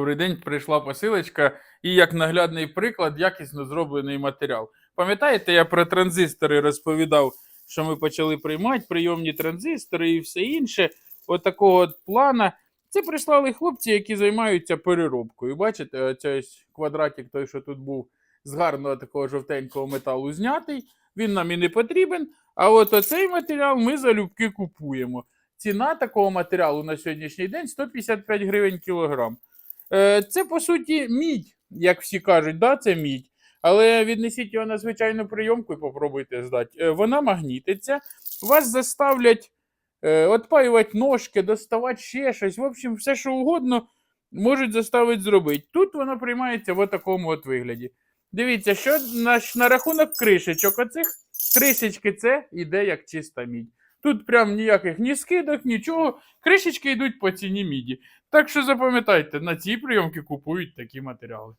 Добрий день, прийшла посилочка, і як наглядний приклад, якісно зроблений матеріал. Пам'ятаєте, я про транзистори розповідав, що ми почали приймати прийомні транзистори і все інше. От такого от плана. Це прислали хлопці, які займаються переробкою. Бачите, ось квадратик, той, що тут був з гарного такого жовтенького металу знятий. Він нам і не потрібен. А от оцей матеріал ми залюбки купуємо. Ціна такого матеріалу на сьогоднішній день 155 гривень кілограм. Е, Це по суті мідь, як всі кажуть, да, це мідь. Але віднесіть його на звичайну прийомку і попробуйте здати. Е, Вона магнітиться, вас заставлять е, отпаювати ножки, доставати ще щось. В общем, все, що угодно, можуть заставити зробити. Тут воно приймається в такому от вигляді. Дивіться, що на, на рахунок кришечок оцих кришечки це іде як чиста мідь. Тут прям ніяких ні скидок, нічого. Кришечки йдуть по ціні міді. Так що запам'ятайте, на ці прийомки купують такі матеріали.